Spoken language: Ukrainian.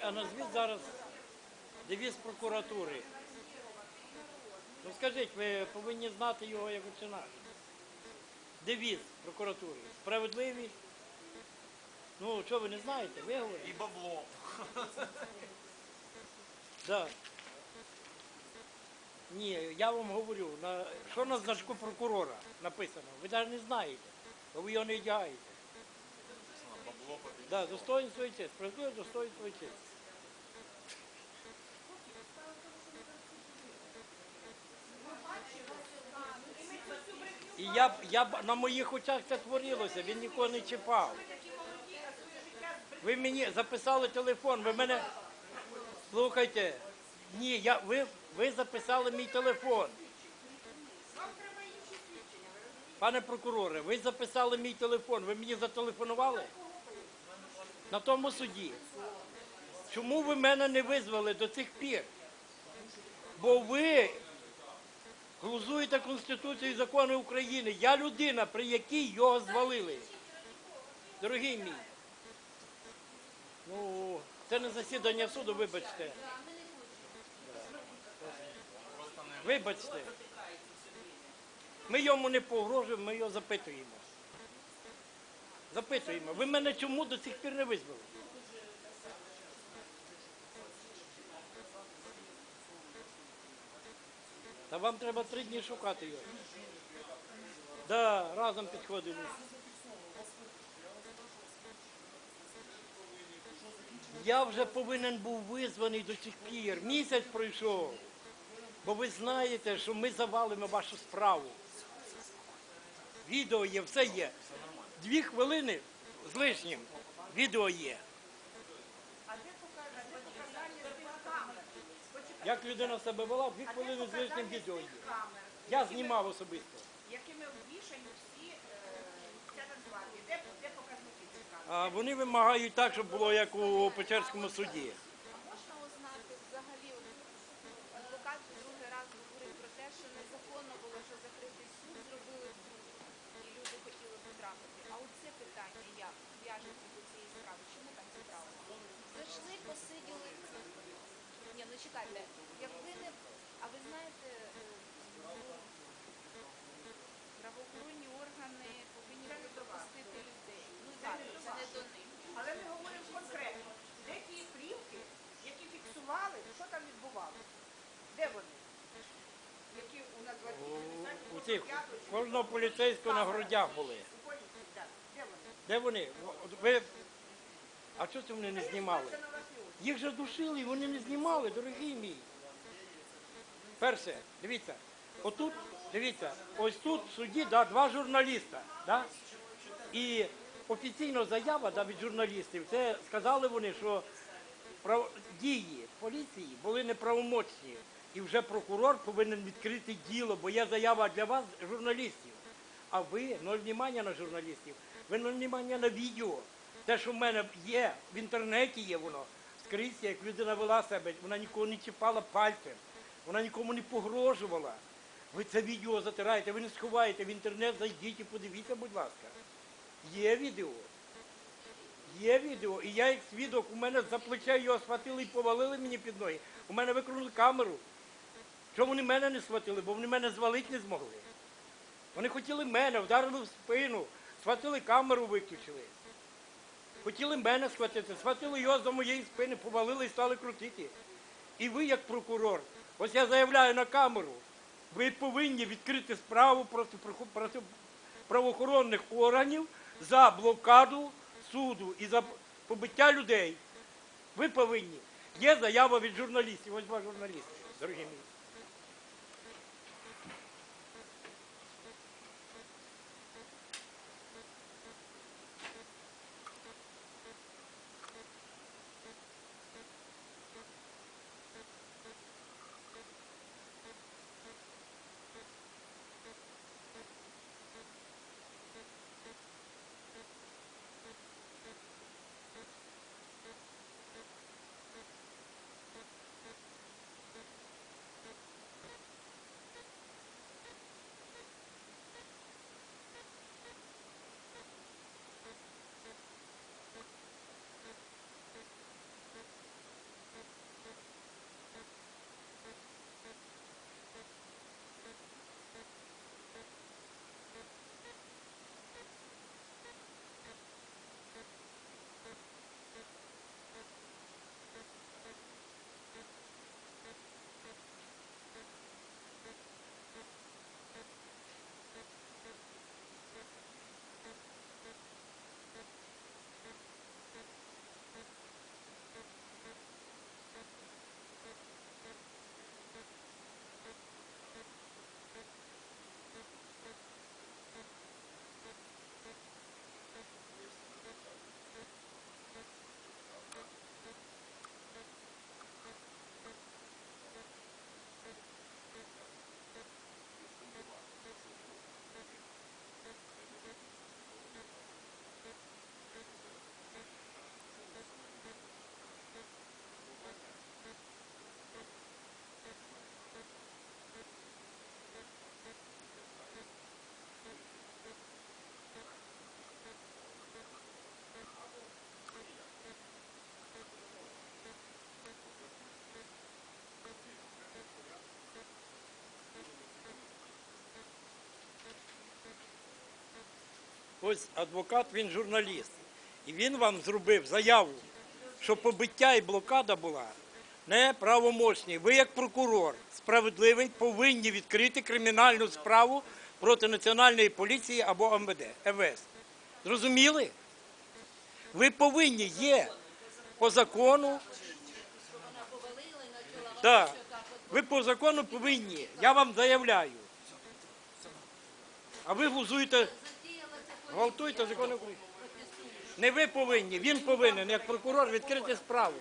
а назвіть зараз девіз прокуратури. Ну скажіть, ви повинні знати його як наш. Девіз прокуратури. Справедливість. Ну, що ви не знаєте? Ви говорите? І бабло. Да. Ні, я вам говорю, на, що на значку прокурора написано. Ви навіть не знаєте, бо ви його не одягаєте. Побіг. Да, достоинство і честь. Справедливе достоинство і честь. І я, я б- на моїх очах це творилося, він нікого не чіпав. Ви мені записали телефон, ви мене. Слухайте, ні, я, ви, ви записали мій телефон. Пане прокуроре, ви записали мій телефон, ви мені зателефонували? На тому суді. Чому ви мене не визвали до цих пір? Бо ви глузуєте Конституцію і закони України. Я людина, при якій його звалили. Дорогий мій. Ну, це не засідання суду, вибачте. Вибачте. Ми йому не погрожуємо, ми його запитуємо. Запитуємо. Ви мене чому до цих пір не визвали? Та вам треба три дні шукати його. Да, разом підходили. Я вже повинен був визваний до цих пір. Місяць пройшов. Бо ви знаєте, що ми завалимо вашу справу. Відео є, все є. Дві хвилини з лишнім. Відео є. Як людина себе вела, дві хвилини з лишнім відео є. Я знімав особисто. якими обвішані всі е, ця Нацгвардія. Де, показники вони вимагають так, щоб було як у Печерському суді. Ні, ну чекайте, як ви не. А ви знаєте, е, правоохоронні органи повинні були пропустити людей. Ну так, це не до них. Але ми говоримо конкретно, де ті плівки, які фіксували, що там відбувалося? Де вони? Які у Нацгвардії? У цих кожного поліцейського на грудях були. У поліції, так. Де вони? Де вони? Ви... А чого це вони не знімали? Їх же душили, вони не знімали, дорогий мій. Перше, дивіться, отут, дивіться, ось тут в суді да, два журналіста. Да? І офіційна заява да, від журналістів, це сказали вони, що дії поліції були неправомочні. І вже прокурор повинен відкрити діло, бо є заява для вас, журналістів. А ви ноль внимання на журналістів, ви ноль внимання на відео. Те, що в мене є, в інтернеті є воно. Скрізь, як людина вела себе, вона нікого не чіпала пальцем, вона нікому не погрожувала. Ви це відео затираєте, ви не сховаєте в інтернет, зайдіть і подивіться, будь ласка. Є відео. Є відео. І я як свідок, у мене за плече його схватили і повалили мені під ноги. У мене викинули камеру. Чому вони мене не схватили? Бо вони мене звалити не змогли. Вони хотіли мене, вдарили в спину, схватили камеру, виключили. Хотіли мене схватити, схватили його за моєї спини, повалили і стали крутити. І ви, як прокурор, ось я заявляю на камеру, ви повинні відкрити справу проти, правоохоронних органів за блокаду суду і за побиття людей. Ви повинні. Є заява від журналістів. Ось два журналісти, дорогі мої. Ось адвокат, він журналіст. І він вам зробив заяву, що побиття і блокада була неправомочні. Ви, як прокурор, справедливий, повинні відкрити кримінальну справу проти Національної поліції або МВД, МВС. Зрозуміли? Ви повинні є по закону. Так. Ви по закону повинні. Я вам заявляю. А ви глузуєте, гвалтуєте закон України. Не ви повинні, він повинен, як прокурор, відкрити справу.